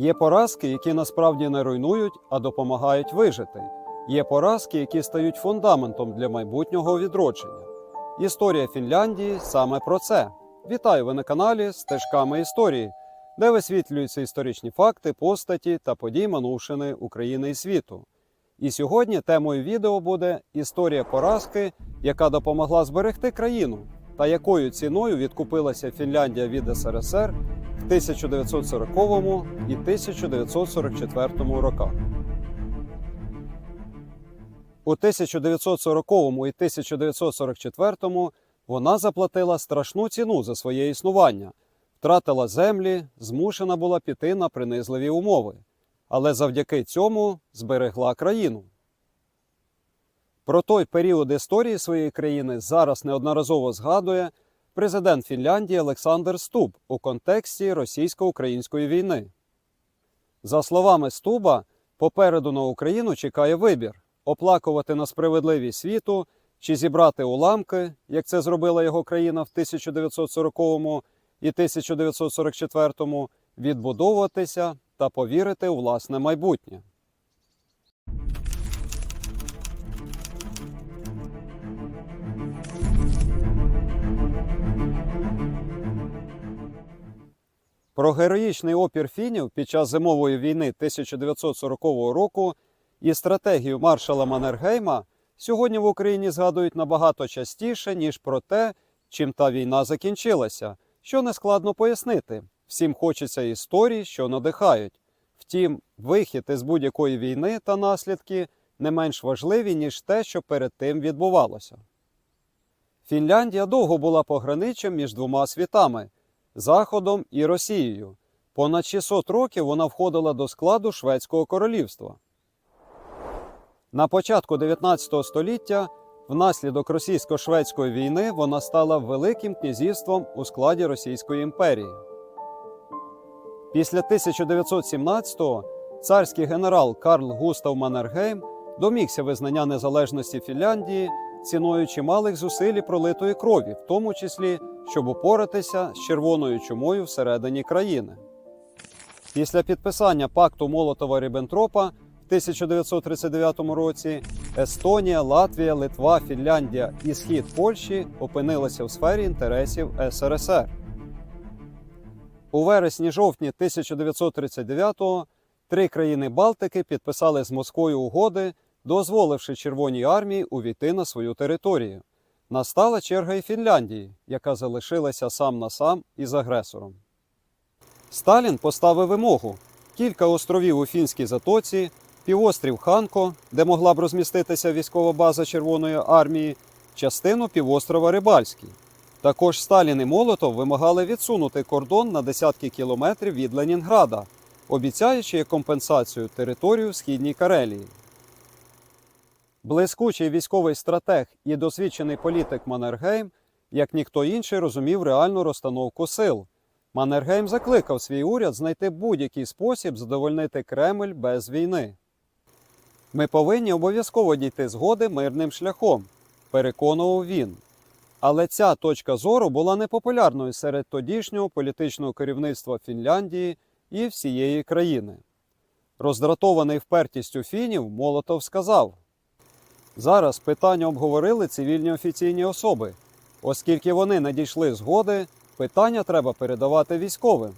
Є поразки, які насправді не руйнують, а допомагають вижити. Є поразки, які стають фундаментом для майбутнього відродження. Історія Фінляндії саме про це. Вітаю ви на каналі Стежками історії, де висвітлюються історичні факти, постаті та події минувшини України і світу. І сьогодні темою відео буде історія поразки, яка допомогла зберегти країну, та якою ціною відкупилася Фінляндія від СРСР 1940 і 1944 роках. У 1940 і 1944 вона заплатила страшну ціну за своє існування, втратила землі, змушена була піти на принизливі умови, але завдяки цьому зберегла країну. Про той період історії своєї країни зараз неодноразово згадує президент Фінляндії Олександр Стуб у контексті російсько-української війни. За словами Стуба, попереду на Україну чекає вибір оплакувати на справедливість світу чи зібрати уламки, як це зробила його країна в 1940 і 1944, відбудовуватися та повірити у власне майбутнє. Про героїчний опір фінів під час зимової війни 1940 року і стратегію маршала Маннергейма сьогодні в Україні згадують набагато частіше, ніж про те, чим та війна закінчилася, що нескладно пояснити. Всім хочеться історій, що надихають. Втім, вихід із будь-якої війни та наслідки не менш важливі, ніж те, що перед тим відбувалося. Фінляндія довго була пограничем між двома світами Заходом і Росією. Понад 600 років вона входила до складу Шведського королівства. На початку 19 століття, внаслідок російсько-шведської війни, вона стала великим князівством у складі Російської імперії. Після 1917-го царський генерал Карл Густав Маннергейм домігся визнання незалежності Фінляндії ціною чималих зусиль і пролитої крові, в тому числі, щоб упоратися з червоною чумою всередині країни. Після підписання пакту Молотова Ріббентропа в 1939 році Естонія, Латвія, Литва, Фінляндія і схід Польщі опинилися в сфері інтересів СРСР. У вересні-жовтні 1939-го три країни Балтики підписали з Москвою угоди, дозволивши Червоній армії увійти на свою територію. Настала черга і Фінляндії, яка залишилася сам на сам із агресором. Сталін поставив вимогу кілька островів у фінській затоці, півострів Ханко, де могла б розміститися військова база Червоної армії, частину півострова Рибальський. Також Сталін і Молотов вимагали відсунути кордон на десятки кілометрів від Ленінграда, обіцяючи компенсацію територію східній Карелії. Блискучий військовий стратег і досвідчений політик Маннергейм, як ніхто інший, розумів реальну розстановку сил. Маннергейм закликав свій уряд знайти будь-який спосіб задовольнити Кремль без війни. Ми повинні обов'язково дійти згоди мирним шляхом, переконував він. Але ця точка зору була непопулярною серед тодішнього політичного керівництва Фінляндії і всієї країни. Роздратований впертістю фінів, Молотов сказав: Зараз питання обговорили цивільні офіційні особи. Оскільки вони не дійшли згоди, питання треба передавати військовим.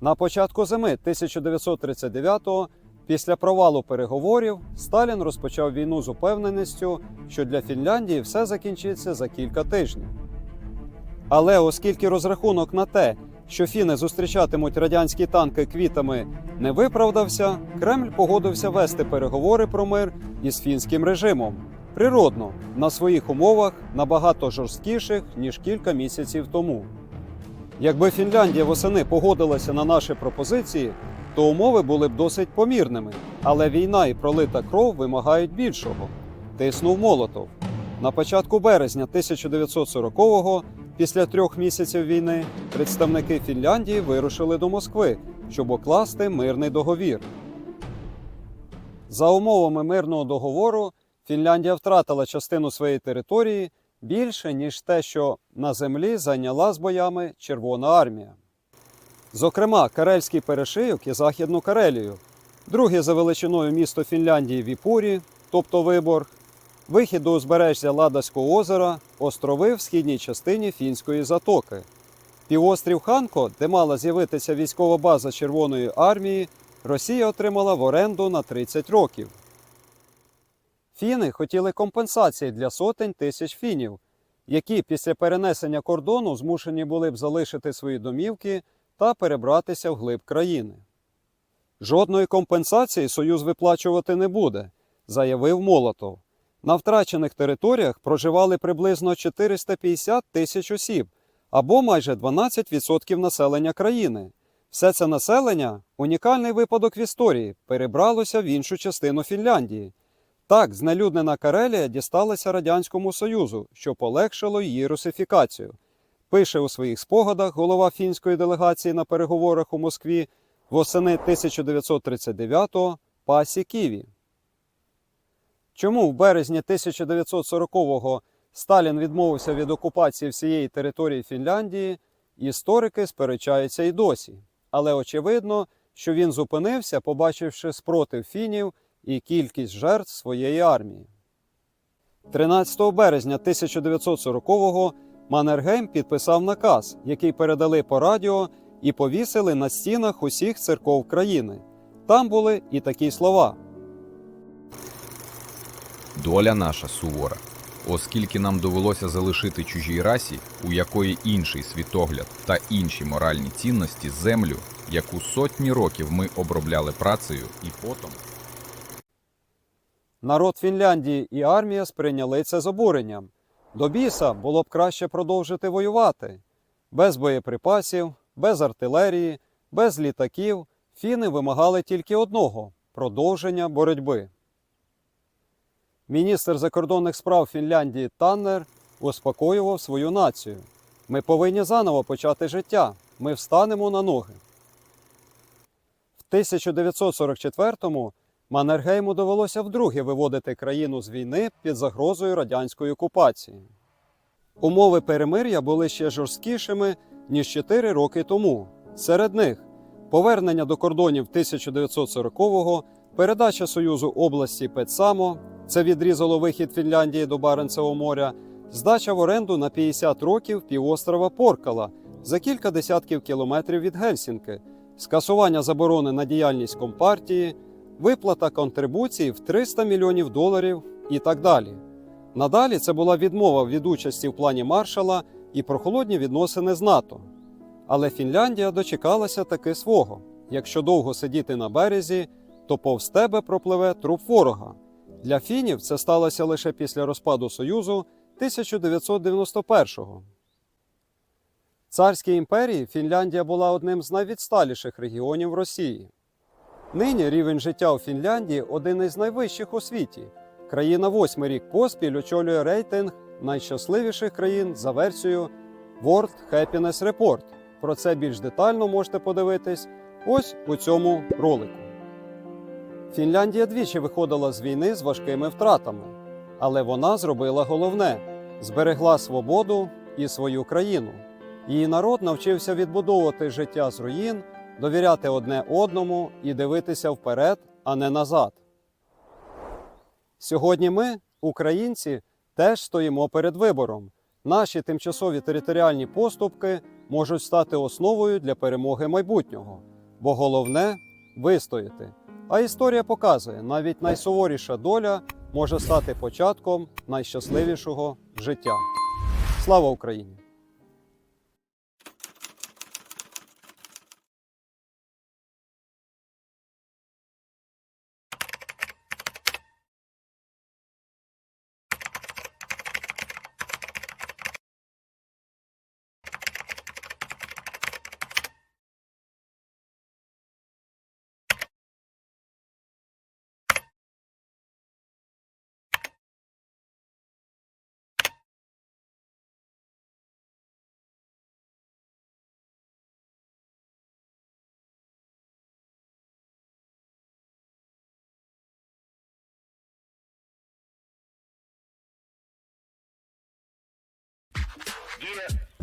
На початку зими 1939-го, після провалу переговорів, Сталін розпочав війну з упевненістю, що для Фінляндії все закінчиться за кілька тижнів. Але оскільки розрахунок на те, що фіни зустрічатимуть радянські танки квітами, не виправдався, Кремль погодився вести переговори про мир із фінським режимом. Природно, на своїх умовах набагато жорсткіших, ніж кілька місяців тому. Якби Фінляндія восени погодилася на наші пропозиції, то умови були б досить помірними, але війна і пролита кров вимагають більшого. Тиснув Молотов. На початку березня 1940-го, після трьох місяців війни, представники Фінляндії вирушили до Москви, щоб окласти мирний договір. За умовами мирного договору, Фінляндія втратила частину своєї території більше, ніж те, що на землі зайняла з боями Червона армія. Зокрема, Карельський перешийок і Західну Карелію, друге за величиною місто Фінляндії Віпурі, тобто Виборг, вихід до узбережжя Ладоського озера, острови в східній частині Фінської затоки. Півострів Ханко, де мала з'явитися військова база Червоної армії, Росія отримала в оренду на 30 років. Фіни хотіли компенсації для сотень тисяч фінів, які після перенесення кордону змушені були б залишити свої домівки та перебратися в глиб країни. Жодної компенсації Союз виплачувати не буде, заявив Молотов. На втрачених територіях проживали приблизно 450 тисяч осіб або майже 12% населення країни. Все це населення унікальний випадок в історії, перебралося в іншу частину Фінляндії. Так, знелюднена Карелія дісталася Радянському Союзу, що полегшило її русифікацію. Пише у своїх спогадах голова фінської делегації на переговорах у Москві восени 1939-го Пасі Ківі. Чому в березні 1940-го Сталін відмовився від окупації всієї території Фінляндії, історики сперечаються й досі. Але очевидно, що він зупинився, побачивши спротив фінів і кількість жертв своєї армії. 13 березня 1940-го Маннергейм підписав наказ, який передали по радіо і повісили на стінах усіх церков країни. Там були і такі слова. Доля наша сувора, оскільки нам довелося залишити чужій расі, у якої інший світогляд та інші моральні цінності землю, яку сотні років ми обробляли працею і потом. Народ Фінляндії і армія сприйняли це з обуренням. До біса було б краще продовжити воювати. Без боєприпасів, без артилерії, без літаків фіни вимагали тільки одного продовження боротьби. Міністр закордонних справ Фінляндії Таннер успокоював свою націю. Ми повинні заново почати життя. Ми встанемо на ноги. В 1944-му Маннергейму довелося вдруге виводити країну з війни під загрозою радянської окупації. Умови перемир'я були ще жорсткішими, ніж 4 роки тому. Серед них повернення до кордонів 1940-го, передача Союзу області Петсамо, це відрізало вихід Фінляндії до Баренцевого моря, здача в оренду на 50 років півострова Поркала за кілька десятків кілометрів від Гельсінки, скасування заборони на діяльність компартії, виплата контрибуцій в 300 мільйонів доларів і так далі. Надалі це була відмова від участі в плані маршала і прохолодні відносини з НАТО. Але Фінляндія дочекалася таки свого. Якщо довго сидіти на березі, то повз тебе пропливе труп ворога. Для фінів це сталося лише після розпаду Союзу 1991-го. Царській імперії Фінляндія була одним з найвідсталіших регіонів Росії. Нині рівень життя у Фінляндії один із найвищих у світі. Країна восьмий рік поспіль очолює рейтинг найщасливіших країн за версією World Happiness Report. Про це більш детально можете подивитись ось у цьому ролику. Фінляндія двічі виходила з війни з важкими втратами, але вона зробила головне зберегла свободу і свою країну. Її народ навчився відбудовувати життя з руїн, довіряти одне одному і дивитися вперед, а не назад. Сьогодні ми, українці, теж стоїмо перед вибором. Наші тимчасові територіальні поступки можуть стати основою для перемоги майбутнього, бо головне вистояти. А історія показує, навіть найсуворіша доля може стати початком найщасливішого життя. Слава Україні! Yeah.